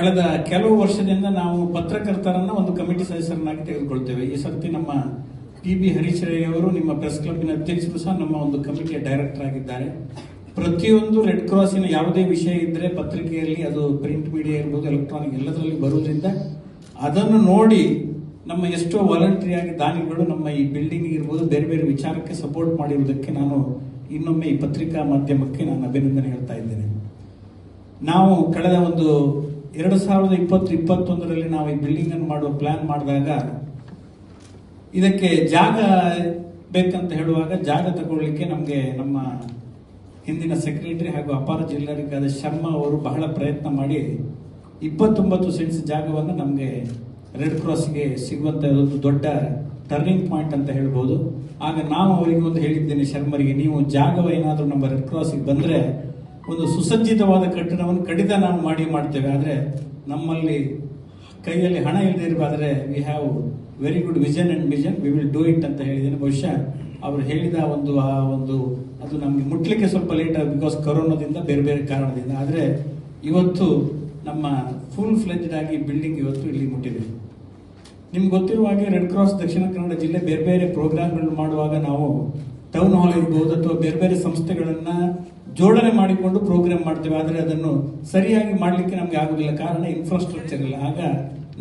ಕಳೆದ ಕೆಲವು ವರ್ಷದಿಂದ ನಾವು ಪತ್ರಕರ್ತರನ್ನ ಒಂದು ಕಮಿಟಿ ಸದಸ್ಯರನ್ನಾಗಿ ತೆಗೆದುಕೊಳ್ತೇವೆ. ಈ ಸರ್ತಿ ನಮ್ಮ ಪಿ ಬಿ ಹರೀಶ್ರಯ್ಯ ಅವರು ನಿಮ್ಮ ಪ್ರೆಸ್ ಕ್ಲಬ್ನ ಅಧ್ಯಕ್ಷರು ಸಹ ನಮ್ಮ ಒಂದು ಕಮಿಟಿಯ ಡೈರೆಕ್ಟರ್ ಆಗಿದ್ದಾರೆ. ಪ್ರತಿಯೊಂದು ರೆಡ್ ಕ್ರಾಸಿನ ಯಾವುದೇ ವಿಷಯ ಇದ್ರೆ ಪತ್ರಿಕೆಯಲ್ಲಿ ಅದು ಪ್ರಿಂಟ್ ಮೀಡಿಯಾ ಇರ್ಬೋದು, ಎಲೆಕ್ಟ್ರಾನಿಕ್ ಎಲ್ಲದರಲ್ಲಿ ಬರುವುದರಿಂದ ಅದನ್ನು ನೋಡಿ ನಮ್ಮ ಎಷ್ಟೋ ವಾಲಂಟರಿ ಆಗಿ ದಾನಿಗಳು ನಮ್ಮ ಈ ಬಿಲ್ಡಿಂಗ್ ಇರ್ಬೋದು, ಬೇರೆ ಬೇರೆ ವಿಚಾರಕ್ಕೆ ಸಪೋರ್ಟ್ ಮಾಡಿರುವುದಕ್ಕೆ ನಾನು ಇನ್ನೊಮ್ಮೆ ಈ ಪತ್ರಿಕಾ ಮಾಧ್ಯಮಕ್ಕೆ ನಾನು ಅಭಿನಂದನೆ ಹೇಳ್ತಾ ಇದ್ದೇನೆ. ನಾವು ಕಳೆದ ಒಂದು ಎರಡು ಸಾವಿರದ ಇಪ್ಪತ್ತು ಇಪ್ಪತ್ತೊಂದರಲ್ಲಿ ನಾವು ಈ ಬಿಲ್ಡಿಂಗ್ ಅನ್ನು ಮಾಡುವ ಪ್ಲಾನ್ ಮಾಡಿದಾಗ ಇದಕ್ಕೆ ಜಾಗ ಬೇಕಂತ ಹೇಳುವಾಗ ಜಾಗ ತಗೊಳ್ಳಿಕ್ಕೆ ನಮಗೆ ನಮ್ಮ ಹಿಂದಿನ ಸೆಕ್ರೆಟರಿ ಹಾಗೂ ಅಪಾರ ಜಿಲ್ಲಾಧಿಕಾರಿ ಶರ್ಮಾ ಅವರು ಬಹಳ ಪ್ರಯತ್ನ ಮಾಡಿ ಇಪ್ಪತ್ತೊಂಬತ್ತು ಸೆಂಟ್ಸ್ ಜಾಗವನ್ನು ನಮಗೆ ರೆಡ್ ಕ್ರಾಸ್ಗೆ ಸಿಗುವಂಥ ಒಂದು ದೊಡ್ಡ ಟರ್ನಿಂಗ್ ಪಾಯಿಂಟ್ ಅಂತ ಹೇಳ್ಬೋದು. ಆಗ ನಾವು ಅವರಿಗೆ ಒಂದು ಹೇಳಿದ್ದೇನೆ ಶರ್ಮರಿಗೆ, ನೀವು ಜಾಗವ ಏನಾದರೂ ನಮ್ಮ ರೆಡ್ ಕ್ರಾಸಿಗೆ ಬಂದ್ರೆ ಒಂದು ಸುಸಜ್ಜಿತವಾದ ಕಟ್ಟಡವನ್ನು ಕಡಿತ ನಾವು ಮಾಡಿ ಮಾಡ್ತೇವೆ. ಆದರೆ ನಮ್ಮಲ್ಲಿ ಕೈಯಲ್ಲಿ ಹಣ ಇಲ್ಲದೆ ಇರಬಾದ್ರೆ we have very good vision and vision we will do it ಅಂತ ಹೇಳಿದ್ದೇನೆ. ಬಹುಶಃ ಅವರು ಹೇಳಿದ ಒಂದು, ಆ ಒಂದು, ಅದು ನಮಗೆ ಮುಟ್ಲಿಕ್ಕೆ ಸ್ವಲ್ಪ ಲೇಟ್ ಆಗಿ ಬಿಕಾಸ್ ಕೊರೋನಾದಿಂದ ಬೇರೆ ಬೇರೆ ಕಾರಣದಿಂದ. ಆದರೆ ಇವತ್ತು ನಮ್ಮ ಫುಲ್ ಫ್ಲೆಜ್ಡ್ ಆಗಿ ಬಿಲ್ಡಿಂಗ್ ಇವತ್ತು ಇಲ್ಲಿ ಮುಟ್ಟಿದೆ. ನಿಮ್ಗೆ ಗೊತ್ತಿರುವ ಹಾಗೆ ರೆಡ್ ಕ್ರಾಸ್ ದಕ್ಷಿಣ ಕನ್ನಡ ಜಿಲ್ಲೆ ಬೇರೆ ಬೇರೆ ಪ್ರೋಗ್ರಾಮ್ಗಳನ್ನು ಮಾಡುವಾಗ ನಾವು ಟೌನ್ ಹಾಲ್ ಇರ್ಬೋದು ಅಥವಾ ಬೇರೆ ಬೇರೆ ಸಂಸ್ಥೆಗಳನ್ನ ಜೋಡಣೆ ಮಾಡಿಕೊಂಡು ಪ್ರೋಗ್ರಾಮ್ ಮಾಡ್ತೇವೆ. ಆದರೆ ಅದನ್ನು ಸರಿಯಾಗಿ ಮಾಡಲಿಕ್ಕೆ ನಮಗೆ ಆಗುದಿಲ್ಲ. ಕಾರಣ ಇನ್ಫ್ರಾಸ್ಟ್ರಕ್ಚರ್ ಇಲ್ಲ. ಆಗ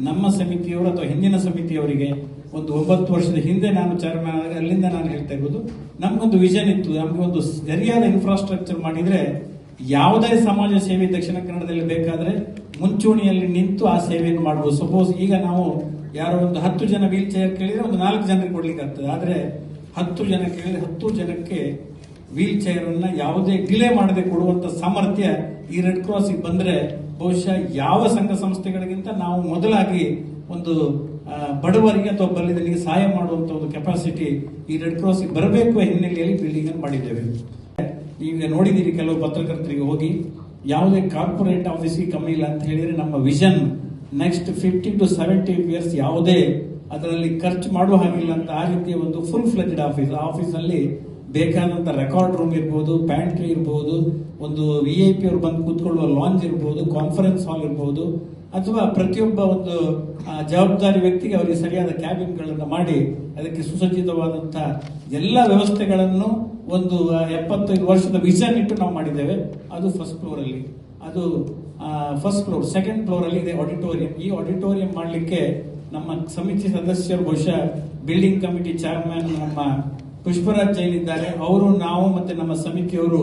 ನಮ್ಮ ಸಮಿತಿಯವರು ಅಥವಾ ಹಿಂದಿನ ಸಮಿತಿಯವರಿಗೆ ಒಂದು ಒಂಬತ್ತು ವರ್ಷದ ಹಿಂದೆ ನಾನು ಚೇರ್ಮನ್ ಅಲ್ಲಿಂದ ನಾನು ಹೇಳ್ತಾ ಇರೋದು ನಮ್ಗೊಂದು ವಿಷನ್ ಇತ್ತು. ನಮ್ಗೆ ಒಂದು ಸರಿಯಾದ ಇನ್ಫ್ರಾಸ್ಟ್ರಕ್ಚರ್ ಮಾಡಿದ್ರೆ ಯಾವುದೇ ಸಮಾಜ ಸೇವೆ ದಕ್ಷಿಣ ಕನ್ನಡದಲ್ಲಿ ಬೇಕಾದ್ರೆ ಮುಂಚೂಣಿಯಲ್ಲಿ ನಿಂತು ಆ ಸೇವೆಯನ್ನು ಮಾಡಬಹುದು ಸಪೋಸ್ ಈಗ ನಾವು ಯಾರೋ ಒಂದು ಹತ್ತು ಜನ ವೀಲ್ ಚೇರ್ ಕೇಳಿದ್ರೆ ಒಂದು ನಾಲ್ಕು ಜನರಿಗೆ ಕೊಡ್ಲಿಕ್ಕೆ ಆಗ್ತದೆ. ಆದ್ರೆ ಹತ್ತು ಜನಕ್ಕೆ ಹತ್ತು ಜನಕ್ಕೆ ವೀಲ್ ಚೇರ್ ಅನ್ನ ಯಾವುದೇ ಡಿಲೇ ಮಾಡದೆ ಕೊಡುವಂತ ಸಾಮರ್ಥ್ಯ ಈ ರೆಡ್ ಕ್ರಾಸ್ ಬಂದ್ರೆ ಬಹುಶಃ ಯಾವ ಸಂಘ ಸಂಸ್ಥೆಗಳಿಗಿಂತ ನಾವು ಮೊದಲಾಗಿ ಒಂದು ಬಡವರಿಗೆ ಅಥವಾ ಬಲ್ಲಿದರಿಗೆ ಸಹಾಯ ಮಾಡುವಂತ ಒಂದು ಕೆಪಾಸಿಟಿ ಈ ರೆಡ್ ಕ್ರಾಸ್ ಬರಬೇಕು ಹಿನ್ನೆಲೆಯಲ್ಲಿ ಬಿಲ್ಡಿಂಗ್ ಅನ್ನು ಮಾಡಿದ್ದೇವೆ. ನೀವು ನೋಡಿದ್ದೀರಿ ಕೆಲವು ಪತ್ರಕರ್ತರಿಗೆ ಹೋಗಿ, ಯಾವುದೇ ಕಾರ್ಪೊರೇಟ್ ಆಫೀಸಿಗೆ ಕಮ್ಮಿ ಇಲ್ಲ ಅಂತ ಹೇಳಿದ್ರೆ ನಮ್ಮ vision next fifty to seventy years ಯಾವುದೇ ಅದರಲ್ಲಿ ಖರ್ಚು ಮಾಡುವ ಹಾಗಿಲ್ಲ ಅಂತ ಆ ರೀತಿಯ ಒಂದು ಫುಲ್ ಫ್ಲೆಜ್ಡ್ ಆಫೀಸ್ ಆಫೀಸ್ ಅಲ್ಲಿ ಬೇಕಾದಂತ ರೆಕಾರ್ಡ್ ರೂಮ್ ಇರ್ಬೋದು ಪ್ಯಾಂಟ್ರಿ ಇರ್ಬೋದು ಒಂದು ವಿ ಐ ಪಿ ಅವರು ಬಂದು ಕೂತ್ಕೊಳ್ಳುವ ಲಾಂಜ್ ಇರ್ಬೋದು ಕಾನ್ಫರೆನ್ಸ್ ಹಾಲ್ ಇರ್ಬೋದು ಅಥವಾ ಪ್ರತಿಯೊಬ್ಬ ಒಂದು ಜವಾಬ್ದಾರಿ ವ್ಯಕ್ತಿಗೆ ಅವರಿಗೆ ಸರಿಯಾದ ಕ್ಯಾಬಿನ್ಗಳನ್ನು ಮಾಡಿ ಅದಕ್ಕೆ ಸುಸಜ್ಜಿತವಾದಂಥ ಎಲ್ಲ ವ್ಯವಸ್ಥೆಗಳನ್ನು ಒಂದು ಆ, ಎಪ್ಪತ್ತೈದು ವರ್ಷದ ವಿಷನ್ ಇಟ್ಟು ನಾವು ಮಾಡಿದ್ದೇವೆ. ಅದು ಫಸ್ಟ್ ಫ್ಲೋರ್ ಅಲ್ಲಿ. ಅದು ಫಸ್ಟ್ ಫ್ಲೋರ್ ಸೆಕೆಂಡ್ ಫ್ಲೋರ್ ಅಲ್ಲಿ ಇದೆ ಆಡಿಟೋರಿಯಂ ಈ ಆಡಿಟೋರಿಯಂ ಮಾಡಲಿಕ್ಕೆ ನಮ್ಮ ಸಮಿತಿ ಸದಸ್ಯರು ಬಹುಶಃ ಬಿಲ್ಡಿಂಗ್ ಕಮಿಟಿ ಚೇರ್ಮನ್ ನಮ್ಮ ಪುಷ್ಪರಾಜ್ ಜೈನ್ ಇದ್ದಾರೆ. ಅವರು, ನಾವು ಮತ್ತೆ ನಮ್ಮ ಸಮಿತಿಯವರು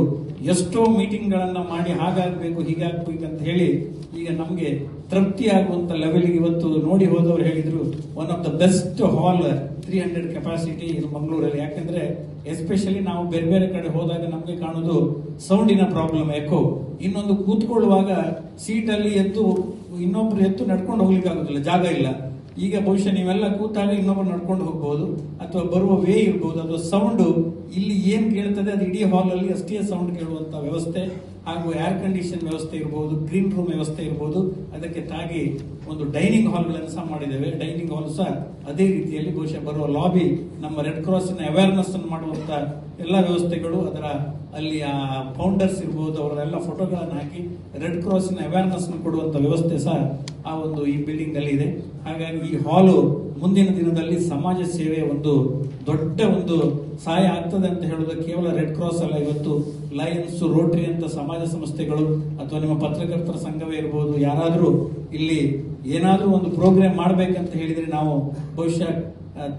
ಎಷ್ಟೋ ಮೀಟಿಂಗ್ ಗಳನ್ನ ಮಾಡಿ ಹಾಗಾಗಬೇಕು, ಹೀಗಾಗಬೇಕು ಅಂತ ಹೇಳಿ ಈಗ ನಮಗೆ ತೃಪ್ತಿ ಆಗುವಂತ ಲೆವೆಲ್ ಇವತ್ತು ನೋಡಿ ಹೋದವರು ಹೇಳಿದ್ರು one of the best hall three hundred capacity ಇದು ಮಂಗಳೂರಲ್ಲಿ. ಯಾಕಂದ್ರೆ ಎಸ್ಪೆಷಲಿ ನಾವು ಬೇರೆ ಬೇರೆ ಕಡೆ ಹೋದಾಗ ನಮಗೆ ಕಾಣೋದು ಸೌಂಡಿನ ಪ್ರಾಬ್ಲಮ್ ಯಾಕೋ. ಇನ್ನೊಂದು ಕೂತ್ಕೊಳ್ಳುವಾಗ ಸೀಟ್ ಅಲ್ಲಿ ಎದ್ದು ಇನ್ನೊಬ್ರು ಎದ್ದು ನಡ್ಕೊಂಡು ಹೋಗ್ಲಿಕ್ಕೆ ಆಗುದಿಲ್ಲ ಜಾಗ ಇಲ್ಲ. ಈಗ ಬಹುಶಃ ನೀವೆಲ್ಲ ಕೂತಾಗ ಇನ್ನೊಬ್ಬರು ನಡ್ಕೊಂಡು ಹೋಗ್ಬೋದು ಅಥವಾ ಬರುವ ವೇ ಇರ್ಬೋದು ಅಥವಾ ಸೌಂಡ್ ಇಲ್ಲಿ ಏನು ಕೇಳ್ತದೆ ಅದು ಇಡೀ ಹಾಲ್ ಅಲ್ಲಿ ಅಷ್ಟೇ ಸೌಂಡ್ ಕೇಳುವಂತ ವ್ಯವಸ್ಥೆ ಹಾಗೂ ಏರ್ ಕಂಡೀಷನ್ ವ್ಯವಸ್ಥೆ ಇರಬಹುದು ಗ್ರೀನ್ ರೂಮ್ ವ್ಯವಸ್ಥೆ ಇರಬಹುದು ಅದಕ್ಕೆ ತಾಗಿ ಒಂದು ಡೈನಿಂಗ್ ಹಾಲ್ಗಳನ್ನು ಸಹ ಮಾಡಿದ್ದೇವೆ. ಡೈನಿಂಗ್ ಹಾಲ್ ಸಹ ಅದೇ ರೀತಿಯಲ್ಲಿ ಬಹುಶಃ ಬರುವ ಲಾಬಿ ನಮ್ಮ ರೆಡ್ ಕ್ರಾಸಿನ ಅವೇರ್ನೆಸ್ ಅನ್ನು ಮಾಡುವಂತ ಎಲ್ಲ ವ್ಯವಸ್ಥೆಗಳು ಅದರ ಅಲ್ಲಿ, ಆ ಫೌಂಡರ್ಸ್ ಇರ್ಬೋದು ಅವರೆಲ್ಲ ಫೋಟೋಗಳನ್ನು ಹಾಕಿ ರೆಡ್ ಕ್ರಾಸಿನ ಅವೇರ್ನೆಸ್ ಕೊಡುವಂತ ವ್ಯವಸ್ಥೆ ಸಹ ಆ ಒಂದು ಈ ಬಿಲ್ಡಿಂಗ್ ಅಲ್ಲಿ ಇದೆ. ಹಾಗಾಗಿ ಈ ಹಾಲು ಮುಂದಿನ ದಿನದಲ್ಲಿ ಸಮಾಜ ಸೇವೆ ಒಂದು ದೊಡ್ಡ ಒಂದು ಸಹಾಯ ಆಗ್ತದೆ ಅಂತ ಹೇಳೋದು ಕೇವಲ ರೆಡ್ ಕ್ರಾಸ್ ಅಲ್ಲ. ಇವತ್ತು ಲಯನ್ಸ್ ರೋಟರಿ ಅಂತ ಸಮಾಜ ಸಂಸ್ಥೆಗಳು ಅಥವಾ ನಿಮ್ಮ ಪತ್ರಕರ್ತರ ಸಂಘವೇ ಇರಬಹುದು ಯಾರಾದರೂ ಇಲ್ಲಿ ಏನಾದರೂ ಒಂದು ಪ್ರೋಗ್ರಾಮ್ ಮಾಡಬೇಕಂತ ಹೇಳಿದರೆ ನಾವು ಬಹುಶಃ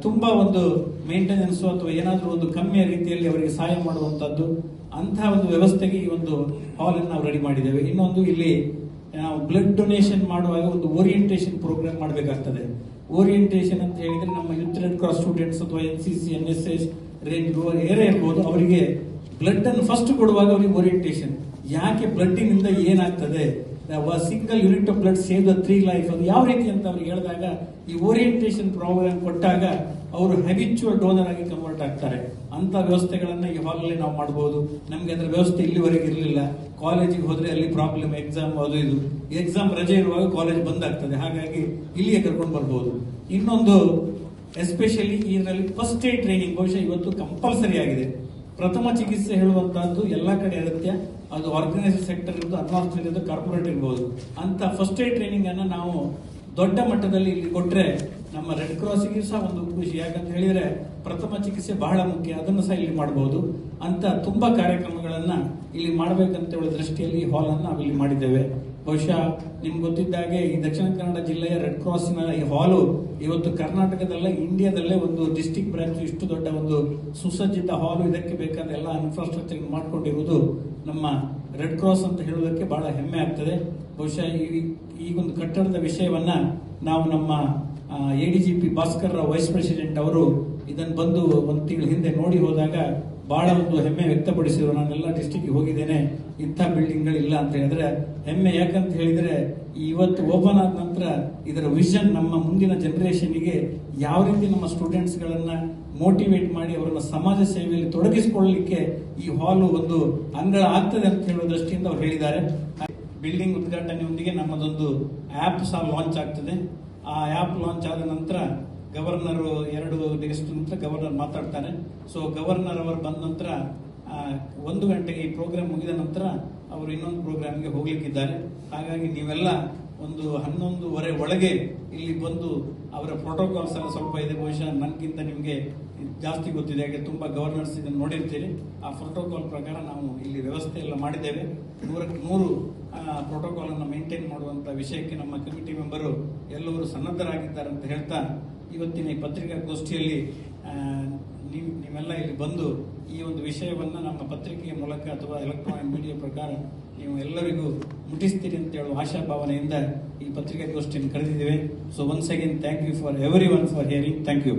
ತುಂಬ ಒಂದು ಮೇಂಟೆನೆನ್ಸು ಅಥವಾ ಏನಾದರೂ ಒಂದು ಕಮ್ಮಿಯ ರೀತಿಯಲ್ಲಿ ಅವರಿಗೆ ಸಹಾಯ ಮಾಡುವಂಥದ್ದು ಅಂತಹ ಒಂದು ವ್ಯವಸ್ಥೆಗೆ ಈ ಒಂದು ಹಾಲನ್ನು ನಾವು ರೆಡಿ ಮಾಡಿದ್ದೇವೆ. ಇನ್ನೊಂದು ಇಲ್ಲಿ ನಾವು ಬ್ಲಡ್ ಡೊನೇಷನ್ ಮಾಡುವಾಗ ಒಂದು ಓರಿಯಂಟೇಷನ್ ಪ್ರೋಗ್ರಾಮ್ ಮಾಡಬೇಕಾಗ್ತದೆ. ಓರಿಯಂಟೇಷನ್ ಅಂತ ಹೇಳಿದ್ರೆ ನಮ್ಮ ಯೂತ್ ರೆಡ್ ಕ್ರಾಸ್ ಸ್ಟೂಡೆಂಟ್ಸ್ ಅಥವಾ N C C N S S range ಏರೇ ಇರ್ಬೋದು, ಅವರಿಗೆ ಬ್ಲಡ್ ಅನ್ನು ಫಸ್ಟ್ ಕೊಡುವಾಗ ಅವರಿಗೆ ಓರಿಯೆಂಟೇಷನ್ ಯಾಕೆ ಬ್ಲಡ್ಡಿನಿಂದ ಏನಾಗ್ತದೆ? Single unit of blood save the three life ಅದು ಯಾವ ರೀತಿ ಅಂತ ಅವ್ರಿಗೆ ಹೇಳಿದಾಗ, ಈ ಓರಿಯಂಟೇಷನ್ ಪ್ರೋಗ್ರಾಮ್ ಕೊಟ್ಟಾಗ ಅವರು ಹೆಬಿಚುವಲ್ ಡೋನರ್ ಆಗಿ ಕನ್ವರ್ಟ್ ಆಗ್ತಾರೆ. ಅಂತ ವ್ಯವಸ್ಥೆಗಳನ್ನ ಇವಾಗಲೇ ನಾವು ಮಾಡಬಹುದು ನಮ್ಗೆ ಅದರ ವ್ಯವಸ್ಥೆ ಇಲ್ಲಿವರೆಗೆ ಇರಲಿಲ್ಲ. ಕಾಲೇಜಿಗೆ ಹೋದ್ರೆ ಅಲ್ಲಿ ಪ್ರಾಬ್ಲಮ್ ಎಕ್ಸಾಮ್ ಅದು ಇದು. ಎಕ್ಸಾಮ್ ರಜೆ ಇರುವಾಗ ಕಾಲೇಜ್ ಬಂದ್ ಆಗ್ತದೆ. ಹಾಗಾಗಿ ಇಲ್ಲಿಯೇ ಕರ್ಕೊಂಡು ಬರ್ಬೋದು. ಇನ್ನೊಂದು ಎಸ್ಪೆಷಲಿ ಇದರಲ್ಲಿ ಫಸ್ಟ್ ಏಡ್ ಟ್ರೈನಿಂಗ್ ಬಹುಶಃ ಇವತ್ತು ಕಂಪಲ್ಸರಿ ಆಗಿದೆ. ಪ್ರಥಮ ಚಿಕಿತ್ಸೆ ಹೇಳುವಂತಹದ್ದು ಎಲ್ಲ ಕಡೆ ಇರುತ್ತೆ. ಅದು ಆರ್ಗನೈಸ್ಡ್ ಸೆಕ್ಟರ್ ಇರ್ಬೋದು ಅಡ್ವಾನ್ಸ್ ಇರ್ಬೋದು ಕಾರ್ಪೊರೇಟ್ ಇರ್ಬೋದು. ಅಂತ ಫಸ್ಟ್ ಏಡ್ ಟ್ರೈನಿಂಗ್ ಅನ್ನ ನಾವು ದೊಡ್ಡ ಮಟ್ಟದಲ್ಲಿ ಇಲ್ಲಿ ಕೊಟ್ಟರೆ ನಮ್ಮ ರೆಡ್ ಕ್ರಾಸ್ಗೆ ಸಹ ಒಂದು ಖುಷಿ. ಯಾಕಂತ ಹೇಳಿದ್ರೆ ಪ್ರಥಮ ಚಿಕಿತ್ಸೆ ಬಹಳ ಮುಖ್ಯ. ಅದನ್ನು ಸಹ ಇಲ್ಲಿ ಮಾಡಬಹುದು ಅಂತ ತುಂಬಾ ಕಾರ್ಯಕ್ರಮಗಳನ್ನ ಇಲ್ಲಿ ಮಾಡಬೇಕಂತ ಹೇಳೋ ದೃಷ್ಟಿಯಲ್ಲಿ ಹಾಲ್ ಅನ್ನು ನಾವಿಲ್ಲಿ ಮಾಡಿದ್ದೇವೆ. ಬಹುಶಃ ನಿಮ್ಗೆ ಗೊತ್ತಿದ್ದಾಗೆ ಈ ದಕ್ಷಿಣ ಕನ್ನಡ ಜಿಲ್ಲೆಯ ರೆಡ್ ಕ್ರಾಸ್ನ ಈ ಹಾಲು ಇವತ್ತು ಕರ್ನಾಟಕದಲ್ಲೇ ಇಂಡಿಯಾದಲ್ಲೇ ಒಂದು ಡಿಸ್ಟಿಕ್ ಬ್ರಾಂಚ್ ಇಷ್ಟು ದೊಡ್ಡ ಒಂದು ಸುಸಜ್ಜಿತ ಹಾಲು ಇದಕ್ಕೆ ಬೇಕಾದ ಎಲ್ಲ ಇನ್ಫ್ರಾಸ್ಟ್ರಕ್ಚರ್ ಮಾಡಿಕೊಂಡಿರುವುದು ನಮ್ಮ ರೆಡ್ ಕ್ರಾಸ್ ಅಂತ ಹೇಳೋದಕ್ಕೆ ಬಹಳ ಹೆಮ್ಮೆ ಆಗ್ತದೆ. ಬಹುಶಃ ಈ ಈ ಒಂದು ಕಟ್ಟಡದ ವಿಷಯವನ್ನ ನಾವು ನಮ್ಮ A D G P Bhaskar vice president ಅವರು ಇದನ್ನು ಬಂದು ಒಂದು ತಿಂಗಳ ಹಿಂದೆ ನೋಡಿ ಹೋದಾಗ ಬಹಳ ಒಂದು ಹೆಮ್ಮೆ ವ್ಯಕ್ತಪಡಿಸಿದ್ರು. ನಾನೆಲ್ಲ ಡಿಸ್ಟಿಕ್ಗೆ ಹೋಗಿದ್ದೇನೆ. ಇಂಥ ಬಿಲ್ಡಿಂಗ್ಗಳಿಲ್ಲ ಅಂತ ಹೇಳಿದ್ರೆ, ಹೆಮ್ಮೆ ಯಾಕಂತ ಹೇಳಿದ್ರೆ, ಇವತ್ತು ಓಪನ್ ಆದ ನಂತರ ಇದರ ವಿಷನ್ ನಮ್ಮ ಮುಂದಿನ ಜನರೇಷನ್ಗೆ ಯಾವ ರೀತಿ ನಮ್ಮ ಸ್ಟೂಡೆಂಟ್ಸ್ಗಳನ್ನು ಮೋಟಿವೇಟ್ ಮಾಡಿ ಅವರನ್ನು ಸಮಾಜ ಸೇವೆಯಲ್ಲಿ ತೊಡಗಿಸಿಕೊಳ್ಳಲಿಕ್ಕೆ ಈ ಹಾಲು ಒಂದು ಅಂಗಳ ಆಗ್ತದೆ ಅಂತ ಹೇಳುವ ದೃಷ್ಟಿಯಿಂದ ಅವರು ಹೇಳಿದ್ದಾರೆ. ಬಿಲ್ಡಿಂಗ್ ಉದ್ಘಾಟನೆಯೊಂದಿಗೆ ನಮ್ಮದೊಂದು ಆ್ಯಪ್ ಸಹ ಲಾಂಚ್ ಆಗ್ತದೆ. ಆ ಆ್ಯಪ್ ಲಾಂಚ್ ಆದ ನಂತರ ಗವರ್ನರ್ ಎರಡು ದಿವಸದ ನಂತರ ಗವರ್ನರ್ ಮಾತಾಡ್ತಾರೆ. ಸೊ ಗವರ್ನರ್ ಅವರು ಬಂದ ನಂತರ ಒಂದು ಗಂಟೆಗೆ ಈ ಪ್ರೋಗ್ರಾಮ್ ಮುಗಿದ ನಂತರ ಅವರು ಇನ್ನೊಂದು ಪ್ರೋಗ್ರಾಮ್ಗೆ ಹೋಗ್ಲಿಕ್ಕಿದ್ದಾರೆ. ಹಾಗಾಗಿ ನೀವೆಲ್ಲ ಒಂದು ಹನ್ನೊಂದುವರೆ ಒಳಗೆ ಇಲ್ಲಿ ಬಂದು ಅವರ ಪ್ರೋಟೋಕಾಲ್ಸ್ ಎಲ್ಲ ಸ್ವಲ್ಪ ಇದೆ. ಬಹುಶಃ ನನಗಿಂತ ನಿಮಗೆ ಜಾಸ್ತಿ ಗೊತ್ತಿದೆ. ಹಾಗೆ ತುಂಬ ಗವರ್ನರ್ಸ್ ಇದನ್ನು ನೋಡಿರ್ತೀರಿ. ಆ ಪ್ರೋಟೋಕಾಲ್ ಪ್ರಕಾರ ನಾವು ಇಲ್ಲಿ ವ್ಯವಸ್ಥೆ ಎಲ್ಲ ಮಾಡಿದ್ದೇವೆ. ನೂರಕ್ಕೆ ನೂರು ಪ್ರೋಟೋಕಾಲ್ ಅನ್ನು ಮೇಂಟೈನ್ ಮಾಡುವಂಥ ವಿಷಯಕ್ಕೆ ನಮ್ಮ ಕಮಿಟಿ ಮೆಂಬರು ಎಲ್ಲವರು ಸನ್ನದ್ಧರಾಗಿದ್ದಾರೆ ಅಂತ ಹೇಳ್ತಾ ಇವತ್ತಿನ ಈ ಪತ್ರಿಕಾಗೋಷ್ಠಿಯಲ್ಲಿ ನೀವು, ನೀವೆಲ್ಲ ಇಲ್ಲಿ ಬಂದು ಈ ಒಂದು ವಿಷಯವನ್ನ ನಮ್ಮ ಪತ್ರಿಕೆಯ ಮೂಲಕ ಅಥವಾ ಎಲೆಕ್ಟ್ರಾನಿಕ್ ಮೀಡಿಯಾ ಪ್ರಕಾರ ನೀವು ಎಲ್ಲರಿಗೂ ಮುಟ್ಟಿಸ್ತೀರಿ ಅಂತ ಹೇಳುವ ಆಶಾಭಾವನೆಯಿಂದ ಈ ಪತ್ರಿಕಾಗೋಷ್ಠಿಯನ್ನು ಕರೆದಿದ್ದೇವೆ. So once again thank you for everyone for hearing thank you